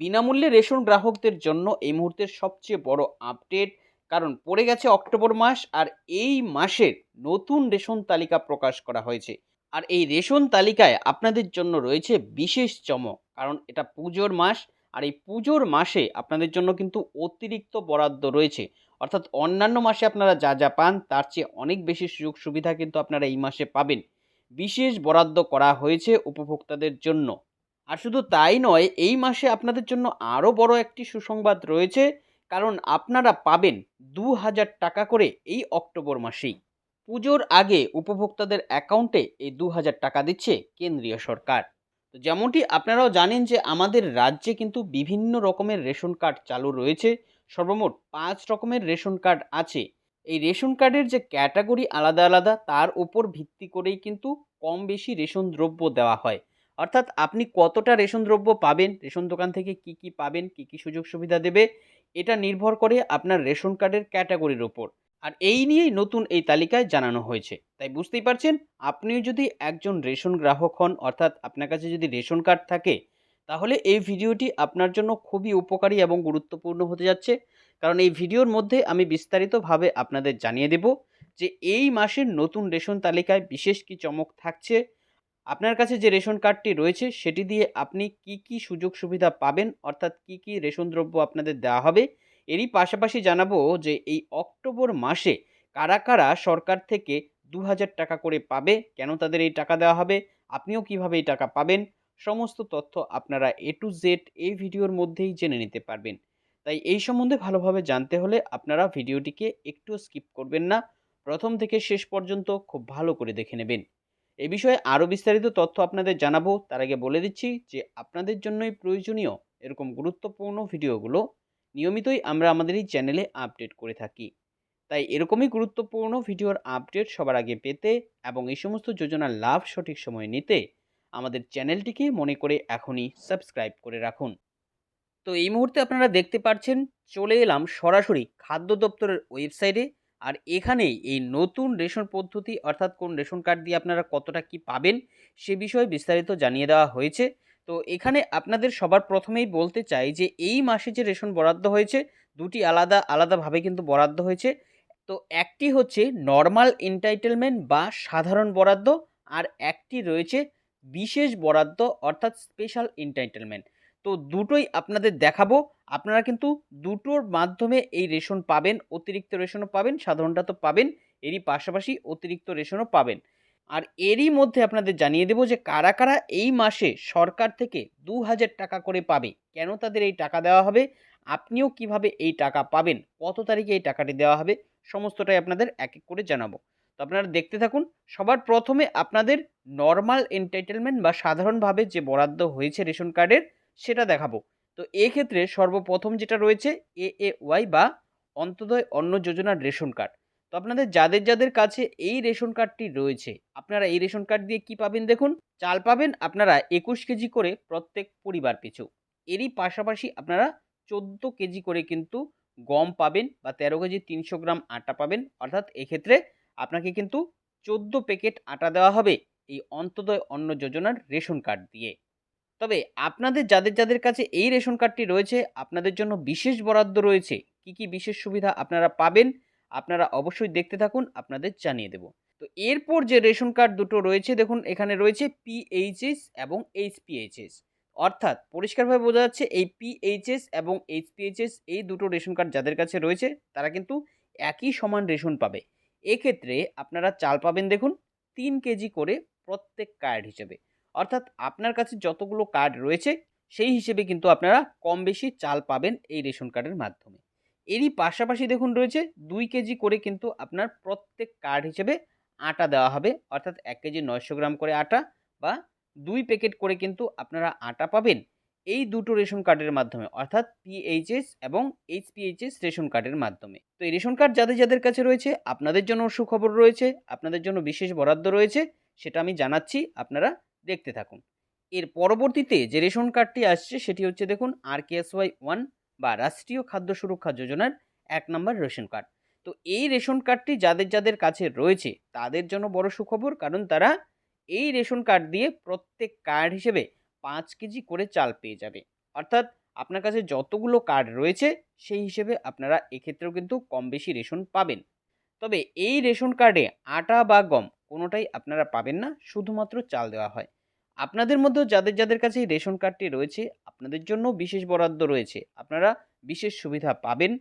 বিনামূল্যে রেশন গ্রাহকদের জন্য এই মুহূর্তের সবচেয়ে বড় আপডেট, কারণ পড়ে গেছে অক্টোবর মাস আর এই মাসের নতুন রেশন তালিকা প্রকাশ করা হয়েছে। আর এই রেশন তালিকায় আপনাদের জন্য রয়েছে বিশেষ চমক, কারণ এটা পুজোর মাস আর এই পুজোর মাসে আপনাদের জন্য কিন্তু অতিরিক্ত বরাদ্দ রয়েছে। অর্থাৎ অন্যান্য মাসে আপনারা যা যা পান, তার চেয়ে অনেক বেশি সুযোগ সুবিধা কিন্তু আপনারা এই মাসে পাবেন। বিশেষ বরাদ্দ করা হয়েছে উপভোক্তাদের জন্য। আর শুধু তাই নয়, এই মাসে আপনাদের জন্য আরও বড় একটি সুসংবাদ রয়েছে, কারণ আপনারা পাবেন দু হাজার টাকা করে এই অক্টোবর মাসেই। পুজোর আগে উপভোক্তাদের অ্যাকাউন্টে এই দু হাজার টাকা দিচ্ছে কেন্দ্রীয় সরকার। তো যেমনটি আপনারাও জানেন যে আমাদের রাজ্যে কিন্তু বিভিন্ন রকমের রেশন কার্ড চালু রয়েছে, সর্বমোট পাঁচ রকমের রেশন কার্ড আছে। এই রেশন কার্ডের যে ক্যাটাগরি আলাদা আলাদা, তার উপর ভিত্তি করেই কিন্তু কম বেশি রেশন দ্রব্য দেওয়া হয়। অর্থাৎ আপনি কতটা রেশন দ্রব্য পাবেন, রেশন দোকান থেকে কি কি পাবেন, কি কি সুযোগ সুবিধা দেবে, এটা নির্ভর করে আপনার রেশন কার্ডের ক্যাটাগরির ওপর আর এই নিয়েই নতুন এই তালিকায় জানানো হয়েছে। তাই বুঝতেই পারছেন, আপনিও যদি একজন রেশন গ্রাহক হন, অর্থাৎ আপনার কাছে যদি রেশন কার্ড থাকে, তাহলে এই ভিডিওটি আপনার জন্য খুবই উপকারী এবং গুরুত্বপূর্ণ হতে যাচ্ছে। কারণ এই ভিডিওর মধ্যে আমি বিস্তারিতভাবে আপনাদের জানিয়ে দেব যে এই মাসের নতুন রেশন তালিকায় বিশেষ কি চমক থাকছে আপনার কাছে যে রেশন কার্ডটি রয়েছে, সেটি দিয়ে আপনি কি কি সুযোগ সুবিধা পাবেন? অর্থাৎ কি কি রেশন দ্রব্য আপনাদের দেওয়া হবে? এরই পাশাপাশি জানাব যে এই অক্টোবর মাসে কারা কারা সরকার থেকে দু হাজার টাকা করে পাবে? কেন তাদের এই টাকা দেওয়া হবে? আপনিও কীভাবে এই টাকা পাবেন? সমস্ত তথ্য আপনারা এ টু জেড এই ভিডিওর মধ্যেই জেনে নিতে পারবেন। তাই এই সম্বন্ধে ভালোভাবে জানতে হলে আপনারা ভিডিওটিকে একটু স্কিপ করবেন না। প্রথম থেকে শেষ পর্যন্ত খুব ভালো করে দেখে নেবেন। এই বিষয়ে আরও বিস্তারিত তথ্য আপনাদের জানাব। তার আগে বলে দিচ্ছি যে আপনাদের জন্যই প্রয়োজনীয় এরকম গুরুত্বপূর্ণ ভিডিওগুলো নিয়মিতই আমরা আমাদের এই চ্যানেলে আপডেট করে থাকি। তাই এরকমই গুরুত্বপূর্ণ ভিডিওর আপডেট সবার আগে পেতে এবং এই সমস্ত যোজনার লাভ সঠিক সময়ে নিতে আমাদের চ্যানেলটিকে মনে করে এখনই সাবস্ক্রাইব করে রাখুন। তো এই মুহূর্তে আপনারা দেখতে পাচ্ছেন চলে এলাম সরাসরি খাদ্য দপ্তরের ওয়েবসাইটে। আর এখানেই এই নতুন রেশন পদ্ধতি অর্থাৎ কোন রেশন কার্ড দিয়ে আপনারা কতটা কি পাবেন সে বিষয়ে বিস্তারিত জানিয়ে দেওয়া হয়েছে। তো এখানে আপনাদের সবার প্রথমেই বলতে চাই যে এই মাসে যে রেশন বরাদ্দ হয়েছে, দুটি আলাদা, আলাদাভাবে কিন্তু বরাদ্দ হয়েছে। তো একটি হচ্ছে নর্মাল এন্টাইটেলমেন্ট বা সাধারণ বরাদ্দ আর একটি রয়েছে বিশেষ বরাদ্দ অর্থাৎ স্পেশাল এন্টাইটেলমেন্ট তো দুটোই আপনাদের দেখাবো। আপনারা কিন্তু দুটোর মাধ্যমে এই রেশন পাবেন, অতিরিক্ত রেশনও পাবেন, সাধারণটা তো পাবেন, এরই পাশাপাশি অতিরিক্ত রেশনও পাবেন। আর এরই মধ্যে আপনাদের জানিয়ে দেবো যে কারা কারা এই মাসে সরকার থেকে দু হাজার টাকা করে পাবে, কেন তাদের এই টাকা দেওয়া হবে, আপনিও কীভাবে এই টাকা পাবেন, কত তারিখে এই টাকাটি দেওয়া হবে, সমস্তটাই আপনাদের এক এক করে জানাব। তো আপনারা দেখতে থাকুন, সবার প্রথমে আপনাদের নর্মাল এন্টাইটেলমেন্ট বা সাধারণভাবে যে বরাদ্দ হয়েছে রেশন কার্ডের সেটা দেখাবো। তো এক্ষেত্রে সর্বপ্রথম যেটা রয়েছে এ এ ওয়াই বা অন্তদয় অন্ন যোজনার রেশন কার্ড। তো আপনাদের যাদের যাদের কাছে এই রেশন কার্ডটি রয়েছে, আপনারা এই রেশন কার্ড দিয়ে কি পাবেন দেখুন? চাল পাবেন, আপনারা একুশ কেজি করে প্রত্যেক পরিবার পিছু। এরই পাশাপাশি আপনারা চোদ্দ কেজি করে কিন্তু গম পাবেন বা তেরো কেজি তিনশো গ্রাম আটা পাবেন। অর্থাৎ এক্ষেত্রে আপনাকে কিন্তু চোদ্দ প্যাকেট আটা দেওয়া হবে এই অন্তদয় অন্ন যোজনার রেশন কার্ড দিয়ে। তবে আপনাদের যাদের যাদের কাছে এই রেশন কার্ডটি রয়েছে, আপনাদের জন্য বিশেষ বরাদ্দ রয়েছে। কি কি বিশেষ সুবিধা আপনারা পাবেন, আপনারা অবশ্যই দেখতে থাকুন, আপনাদের জানিয়ে দেব। তো এরপর যে রেশন কার্ড দুটো রয়েছে, দেখুন, এখানে রয়েছে পিএইচএস এবং এইচপিএইচএস অর্থাৎ পরিষ্কারভাবে বোঝা যাচ্ছে, এই পিএইচএস এবং এইচপিএইচএস এই দুটো রেশন কার্ড যাদের কাছে রয়েছে, তারা কিন্তু একই সমান রেশন পাবে। এক্ষেত্রে আপনারা চাল পাবেন, দেখুন, তিন কেজি করে প্রত্যেক কার্ড হিসেবে। অর্থাৎ আপনার কাছে যতগুলো কার্ড রয়েছে, সেই হিসেবে কিন্তু আপনারা কম বেশি চাল পাবেন এই রেশন কার্ডের মাধ্যমে। এরই পাশাপাশি দেখুন রয়েছে, দুই কেজি করে কিন্তু আপনার প্রত্যেক কার্ড হিসেবে আটা দেওয়া হবে। অর্থাৎ এক কেজি নয়শো গ্রাম করে আটা বা দুই প্যাকেট করে কিন্তু আপনারা আটা পাবেন এই দুটো রেশন কার্ডের মাধ্যমে। অর্থাৎ পিএইচএস এবং এইচপিএইচএস রেশন কার্ডের মাধ্যমে। তো এই রেশন কার্ড যাদের যাদের কাছে রয়েছে, আপনাদের জন্য সুখবর রয়েছে, আপনাদের জন্য বিশেষ বরাদ্দ রয়েছে, সেটা আমি জানাচ্ছি। আপনারা দেখতে থাকুন। এর পরবর্তীতে যে রেশন কার্ডটি আসছে সেটি হচ্ছে দেখুন আর ওয়াই ওয়ান বা রাষ্ট্রীয় খাদ্য সুরক্ষা যোজনার এক নম্বর রেশন কার্ড। তো এই রেশন কার্ডটি যাদের যাদের কাছে রয়েছে তাদের জন্য বড় সুখবর কারণ তারা এই রেশন কার্ড দিয়ে প্রত্যেক কার্ড হিসেবে পাঁচ কেজি করে চাল পেয়ে যাবে। অর্থাৎ আপনার কাছে যতগুলো কার্ড রয়েছে সেই হিসেবে আপনারা এক্ষেত্রেও কিন্তু কম বেশি রেশন পাবেন। তবে এই রেশন কার্ডে আটা বা গম কোনোটাই আপনারা পাবেন না, শুধুমাত্র চাল দেওয়া হয়। আপনাদের মধ্যেও যাদের যাদের কাছে এই রেশন কার্ডটি রয়েছে, আপনাদের জন্য বিশেষ বরাদ্দ রয়েছে। আপনারা বিশেষ সুবিধা পাবেন,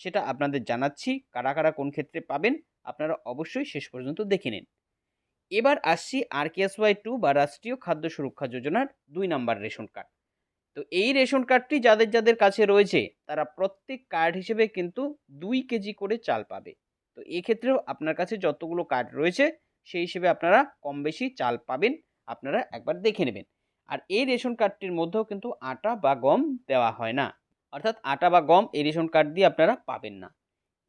সেটা আপনাদের জানাচ্ছি, কারা কারা কোন ক্ষেত্রে পাবেন, আপনারা অবশ্যই শেষ পর্যন্ত দেখে নিন। এবার আসছি আর ওয়াই টু বা রাষ্ট্রীয় খাদ্য সুরক্ষা যোজনার দুই নাম্বার রেশন কার্ড। তো এই রেশন কার্ডটি যাদের যাদের কাছে রয়েছে, তারা প্রত্যেক কার্ড হিসেবে কিন্তু দুই কেজি করে চাল পাবে। তো এক্ষেত্রেও আপনার কাছে যতগুলো কার্ড রয়েছে, সেই হিসেবে আপনারা কম বেশি চাল পাবেন। আপনারা একবার দেখে নেবেন। আর এই রেশন কার্ডটির মধ্যেও কিন্তু আটা বা গম দেওয়া হয় না। অর্থাৎ আটা বা গম এই রেশন কার্ড দিয়ে আপনারা পাবেন না।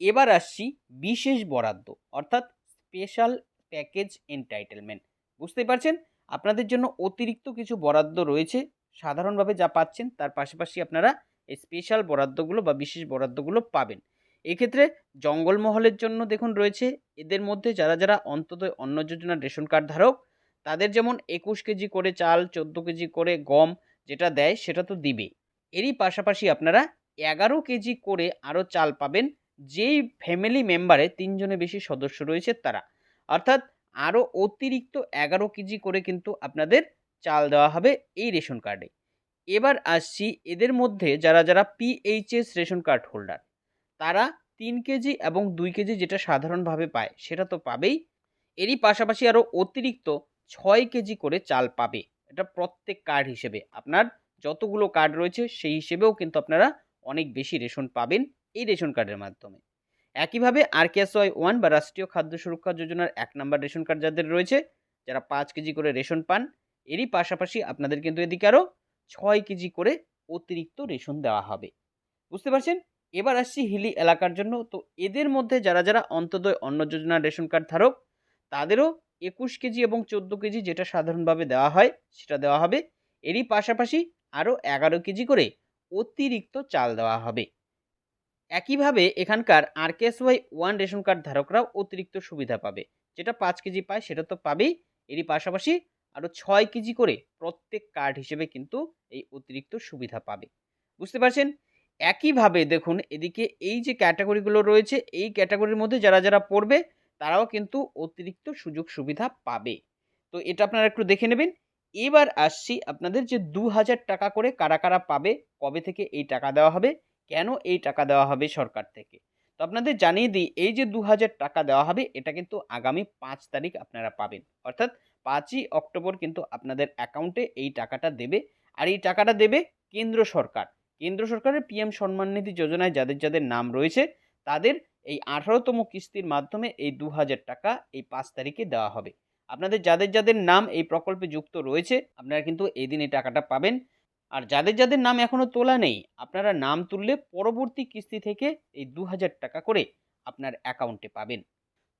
এবার আসছি বিশেষ বরাদ্দ, অর্থাৎ স্পেশাল প্যাকেজ এন্টাইটেলমেন্ট বুঝতে পারছেন? আপনাদের জন্য অতিরিক্ত কিছু বরাদ্দ রয়েছে। সাধারণভাবে যা পাচ্ছেন তার পাশাপাশি আপনারা এই স্পেশাল বরাদ্দগুলো বা বিশেষ বরাদ্দগুলো পাবেন। এক্ষেত্রে জঙ্গলমহলের জন্য দেখুন রয়েছে। এদের মধ্যে যারা যারা অন্তত অন্ন যোজনার রেশন কার্ড ধারক তাদের যেমন একুশ কেজি করে চাল, চোদ্দ কেজি করে গম যেটা দেয় সেটা তো দিবে এরই পাশাপাশি আপনারা এগারো কেজি করে আরও চাল পাবেন, যেই ফ্যামিলি মেম্বারে তিনজনে বেশি সদস্য রয়েছে তারা। অর্থাৎ আরও অতিরিক্ত এগারো কেজি করে কিন্তু আপনাদের চাল দেওয়া হবে এই রেশন কার্ডে এবার আসছি এদের মধ্যে যারা যারা পিএইচএস রেশন কার্ড হোল্ডার তারা তিন কেজি এবং দুই কেজি যেটা সাধারণভাবে পায় সেটা তো পাবেই। এরই পাশাপাশি আরও অতিরিক্ত ছয় কেজি করে চাল পাবে। এটা প্রত্যেক কার্ড হিসেবে। আপনার যতগুলো কার্ড রয়েছে, সেই হিসেবেও কিন্তু আপনারা অনেক বেশি রেশন পাবেন এই রেশন কার্ডের মাধ্যমে। একইভাবে আর ওয়াই ওয়ান বা রাষ্ট্রীয় খাদ্য সুরক্ষা যোজনার এক নম্বর রেশন কার্ড যাদের রয়েছে, যারা পাঁচ কেজি করে রেশন পান, এরই পাশাপাশি আপনাদের কিন্তু এদিকে আরও ছয় কেজি করে অতিরিক্ত রেশন দেওয়া হবে। বুঝতে পারছেন? এবার আসছি হিলি এলাকার জন্য। তো এদের মধ্যে যারা যারা অন্তদয় অন্ন যোজনার রেশন কার্ড ধারক, তাদেরও একুশ কেজি এবং চোদ্দ কেজি যেটা সাধারণভাবে দেওয়া হয়, সেটা দেওয়া হবে। এরই পাশাপাশি আরও এগারো কেজি করে অতিরিক্ত চাল দেওয়া হবে। একইভাবে এখানকার আরকেএসওয়াই ওয়ান রেশন কার্ড ধারকরাও অতিরিক্ত সুবিধা পাবে। যেটা পাঁচ কেজি পায়, সেটা তো পাবেই। এরই পাশাপাশি আরও ছয় কেজি করে প্রত্যেক কার্ড হিসেবে কিন্তু এই অতিরিক্ত সুবিধা পাবে। বুঝতে পারছেন? একইভাবে দেখুন, এদিকে এই যে ক্যাটাগরিগুলো রয়েছে, এই ক্যাটাগরির মধ্যে যারা যারা পড়বে তারাও কিন্তু অতিরিক্ত সুযোগ সুবিধা পাবে। তো এটা আপনারা একটু দেখে নেবেন। এবার আসছি আপনাদের যে দু হাজার টাকা করে কারা কারা পাবে, কবে থেকে এই টাকা দেওয়া হবে, কেন এই টাকা দেওয়া হবে সরকার থেকে। তো আপনাদের জানিয়ে দিই, এই যে দু হাজার টাকা দেওয়া হবে, এটা কিন্তু আগামী পাঁচ তারিখ আপনারা পাবেন। অর্থাৎ পাঁচই অক্টোবর কিন্তু আপনাদের অ্যাকাউন্টে এই টাকাটা দেবে। আর এই টাকাটা দেবে কেন্দ্র সরকার। কেন্দ্র সরকারের পিএম সম্মান নিধি যোজনায় যাদের যাদের নাম রয়েছে, তাদের এই আঠারোতম কিস্তির মাধ্যমে এই দু হাজার টাকা এই পাঁচ তারিখে দেওয়া হবে। আপনাদের যাদের যাদের নাম এই প্রকল্পে যুক্ত রয়েছে, আপনারা কিন্তু এই দিন এই টাকাটা পাবেন। আর যাদের যাদের নাম এখনও তোলা নেই, আপনারা নাম তুললে পরবর্তী কিস্তি থেকে এই দু হাজার টাকা করে আপনার অ্যাকাউন্টে পাবেন।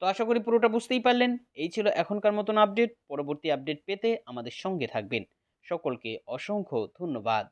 তো আশা করি পুরোটা বুঝতেই পারলেন। এই ছিল এখনকার মতন আপডেট। পরবর্তী আপডেট পেতে আমাদের সঙ্গে থাকবেন। সকলকে অসংখ্য ধন্যবাদ।